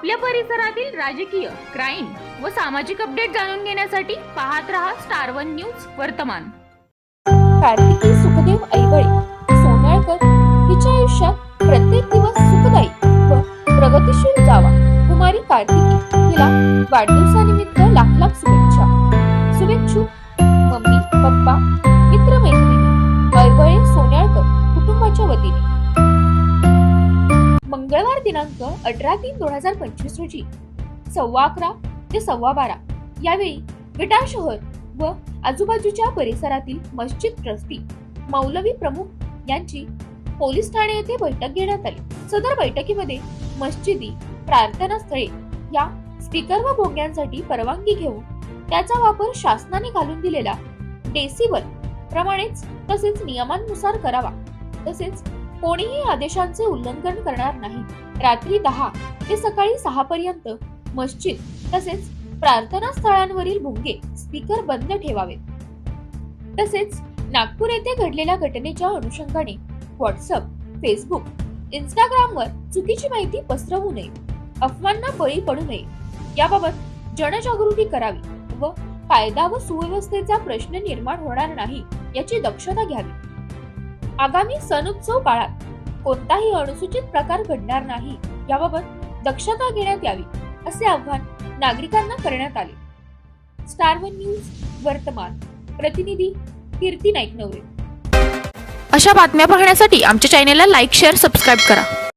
आपल्या परिसरातील राजकीय क्राईम व सामाजिक अपडेट जाणून घेण्यासाठी पाहत रहा स्टार वन न्यूज वर्तमान. कार्तिकी सुखदेव ऐवळे सोनाळकर हिच्या आयुष्यात प्रत्येक दिवस सुखदायी व प्रगतिशील जावा कुमारी कार्तिकी हिला वाढदिवसानिमित्त लाख लाख शुभेच्छा. शुभेच्छुक मंगळवार दिनांक अठरा तीन दोन हजार पंचवीस रोजी. सव्वा अकरा ते सव्वा बारा. यावेळी विटा शहर व आजूबाजूच्या परिसरातील मस्जिद ट्रस्टी मौलवी प्रमुख यांची पोलीस ठाणे येथे बैठक घेण्यात आली. सदर बैठकीमध्ये मस्जिदी प्रार्थना स्थळे या स्पीकर व भोग्यांसाठी परवानगी घेऊन त्याचा वापर शासनाने घालून दिलेला डेसिबल प्रमाणेच तसेच नियमांनुसार करावा. तसेच कोणीही आदेशांचे उल्लंघन करणार नाही. रात्री दहा ते सकाळी सहा पर्यंत मस्जिद तसेच प्रार्थना स्थळांवरील भुंगे स्पीकर बंद ठेवावेत तसेच नागपूर येथे घडलेल्या घटनेच्या अनुषंगाने व्हॉट्सअप फेसबुक इंस्टाग्रामवर चुकीची माहिती पसरवू नये. अफवांना बळी पडू नये. याबाबत जनजागृती करावी व कायदा व सुव्यवस्थेचा प्रश्न निर्माण होणार नाही याची दक्षता घ्यावी. आगामी सण उत्सव काळात कोणताही अनुसूचित प्रकार घडणार नाही याबाबत दक्षता घेण्यात यावी असे आव्हान नागरिकांना करण्यात आले. स्टार वन न्यूज वर्तमान. प्रतिनिधी कीर्ती नाईक नवरे अशा बातम्या पाहण्यासाठी आमच्या चॅनेलला लाईक शेअर सबस्क्राईब करा.